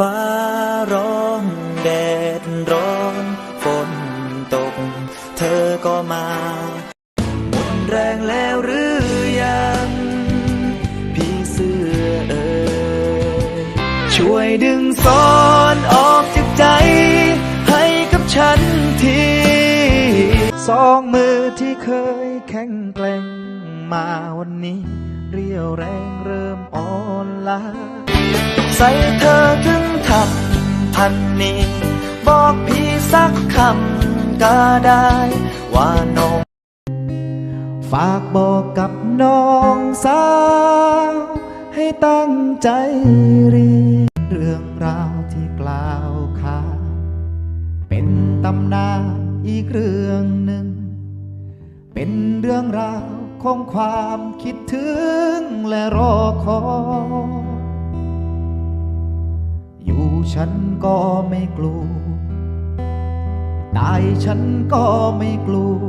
ฟ้าร้องแดดร้อนฝนตก เธอก็มาหมดแรงแล้วหรือยัง พี่เสื้อเอ่ยช่วยดึงซ้อนออกจากใจ ให้กับฉันทีสองมือที่เคยแข็งแกร่งมาวันนี้ เรียวแรงเริ่มอ่อนล้า ส่เธอถึงทำพันนี้ บอกพี่สักคำก็ได้ว่าน้อง ฝากบอกกับน้องสาว ให้ตั้งใจเรียนเรื่องราวที่กล่าวขาเป็นตำนานอีกเรื่องหนึ่ง เป็นเรื่องราวของความคิดถึงและรอ ฉันก็ไม่กลัว ตายฉันก็ไม่กลัว